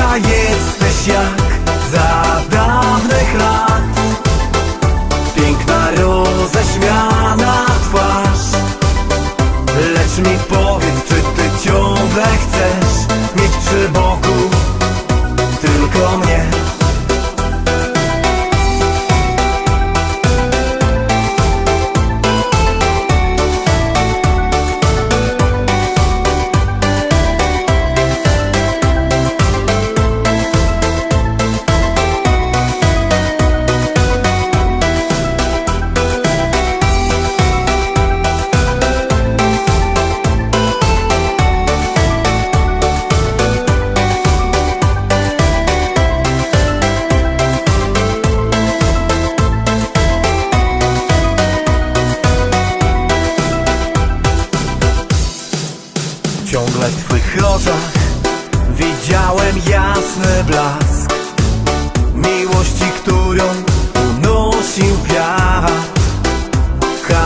yeah.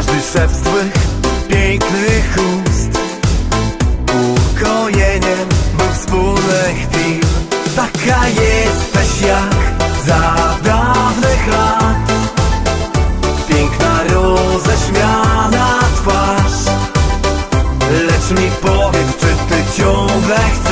każdy szept z pięknych ust. Ukojeniem był wspólny chwil. Taka jesteś jak za dawnych lat Piękna roześmiana twarz. Lecz mi powiedz, czy ty ciągle chcesz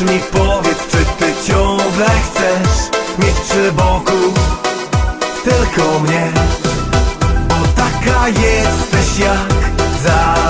Lecz mi powiedz, czy ty ciągle chcesz Mieć przy boku tylko mnie? Bo taka jesteś jak za